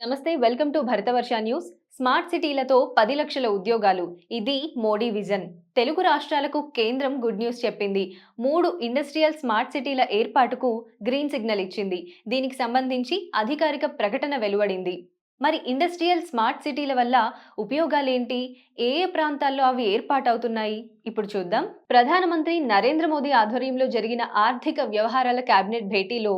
నమస్తే welcome to Bharatavarsha news. Smart సిటీలతో పది లక్షల ఉద్యోగాలు. ఇది మోడీ విజన్. తెలుగు రాష్ట్రాలకు కేంద్రం గుడ్ న్యూస్ చెప్పింది. మూడు ఇండస్ట్రియల్ స్మార్ట్ సిటీల ఏర్పాటుకు గ్రీన్ సిగ్నల్ ఇచ్చింది. దీనికి సంబంధించి అధికారిక ప్రకటన వెలువడింది. మరి ఇండస్ట్రియల్ స్మార్ట్ సిటీల వల్ల ఉపయోగాలేంటి? ఏ ఏ ప్రాంతాల్లో అవి ఏర్పాటవుతున్నాయి? ఇప్పుడు చూద్దాం. ప్రధానమంత్రి నరేంద్ర మోదీ ఆధ్వర్యంలో జరిగిన ఆర్థిక వ్యవహారాల కేబినెట్ భేటీలో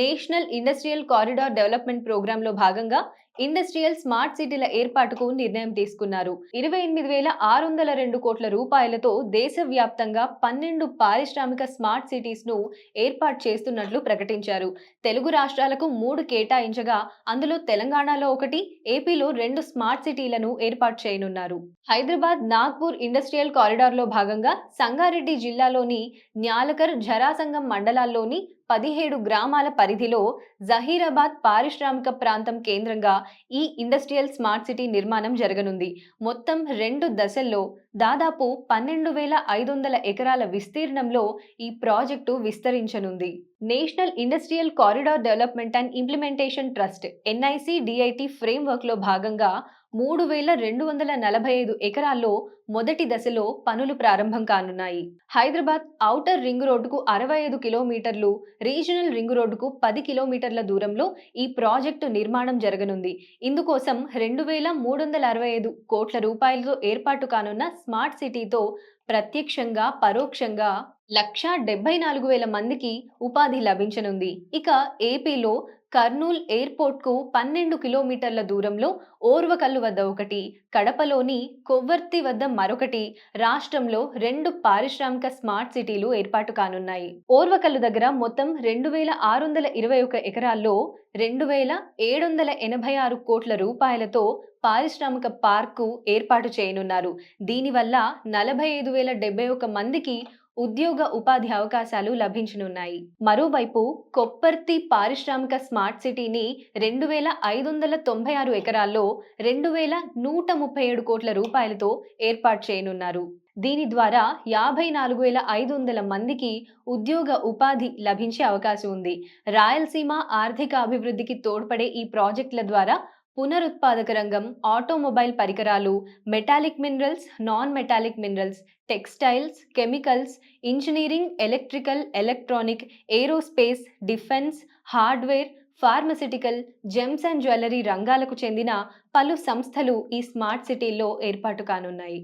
నేషనల్ ఇండస్ట్రియల్ కారిడార్ డెవలప్మెంట్ ప్రోగ్రాంలో భాగంగా ఇండస్ట్రియల్ స్మార్ట్ సిటీల ఏర్పాటుకు నిర్ణయం తీసుకున్నారు. ఇరవై ఎనిమిది వేల ఆరు వందల రెండు కోట్ల రూపాయలతో దేశవ్యాప్తంగా పన్నెండు పారిశ్రామిక స్మార్ట్ సిటీస్ను ఏర్పాటు చేస్తున్నట్లు ప్రకటించారు. తెలుగు రాష్ట్రాలకు మూడు కేటాయించగా అందులో తెలంగాణలో ఒకటి ఏపీలో రెండు స్మార్ట్ సిటీలను ఏర్పాటు చేయనున్నారు. హైదరాబాద్ నాగ్పూర్ ఇండస్ట్రియల్ కారిడార్లో భాగంగా సంగారెడ్డి జిల్లాలోని న్యాలకర్ జరాసంగం మండలాల్లోని పదిహేడు గ్రామాల పరిధిలో జహీరాబాద్ పారిశ్రామిక ప్రాంతం కేంద్రంగా ఈ ఇండస్ట్రియల్ స్మార్ట్ సిటీ నిర్మాణం జరగనుంది. మొత్తం రెండు దశల్లో దాదాపు పన్నెండు వేల ఐదు వందల ఎకరాల విస్తీర్ణంలో ఈ project విస్తరించనుంది. National industrial corridor development and implementation trust NIC DIT ఫ్రేమ్వర్క్లో భాగంగా మూడు వేల రెండు వందల నలభై ఐదు ఎకరాల్లో మొదటి దశలో పనులు ప్రారంభం కానున్నాయి. హైదరాబాద్ ఔటర్ రింగ్ రోడ్డుకు అరవై ఐదు కిలోమీటర్లు రీజనల్ రింగ్ రోడ్డుకు పది కిలోమీటర్ల దూరంలో ఈ ప్రాజెక్టు నిర్మాణం జరగనుంది. ఇందుకోసం రెండు వేల మూడు వందల అరవై ఐదు కోట్ల రూపాయలతో ఏర్పాటు కానున్న స్మార్ట్ సిటీతో ప్రత్యక్షంగా పరోక్షంగా లక్ష డెబ్బై నాలుగు వేల మందికి ఉపాధి లభించనుంది. ఇక ఏపీలో కర్నూల్ ఎయిర్పోర్ట్కు పన్నెండు కిలోమీటర్ల దూరంలో ఓర్వకల్లు వద్ద ఒకటి కడపలోని కొవ్వర్తి వద్ద మరొకటి రాష్ట్రంలో రెండు పారిశ్రామిక స్మార్ట్ సిటీలు ఏర్పాటు కానున్నాయి. ఓర్వకల్లు దగ్గర మొత్తం రెండు వేల ఆరు వందల ఇరవై ఒక ఎకరాల్లో రెండు వేల ఏడు వందల ఎనభై ఆరు కోట్ల రూపాయలతో పారిశ్రామిక పార్కు ఏర్పాటు చేయనున్నారు. దీనివల్ల నలభై ఐదు వేల డెబ్బై ఒక మందికి ఉద్యోగ ఉపాధి అవకాశాలు లభించనున్నాయి. మరోవైపు కొప్పర్తి పారిశ్రామిక స్మార్ట్ సిటీని రెండు వేల ఐదు వందల తొంభై ఆరు ఎకరాల్లో రెండు వేల నూట ముప్పై ఏడు కోట్ల రూపాయలతో ఏర్పాటు చేయనున్నారు. దీని ద్వారా యాభై నాలుగు వేల ఐదు వందల మందికి ఉద్యోగ ఉపాధి లభించే అవకాశం ఉంది. రాయలసీమ ఆర్థిక అభివృద్ధికి తోడ్పడే ఈ ప్రాజెక్టుల ద్వారా పునరుత్పాదక రంగం ఆటోమొబైల్ పరికరాలు metallic minerals non metallic minerals textiles chemicals engineering electrical electronic aerospace defence hardware pharmaceutical gems and jewellery రంగాలకు చెందిన పలు సంస్థలు ఈ స్మార్ట్ సిటీల్లో ఏర్పాటు కానున్నాయి.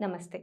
నమస్తే.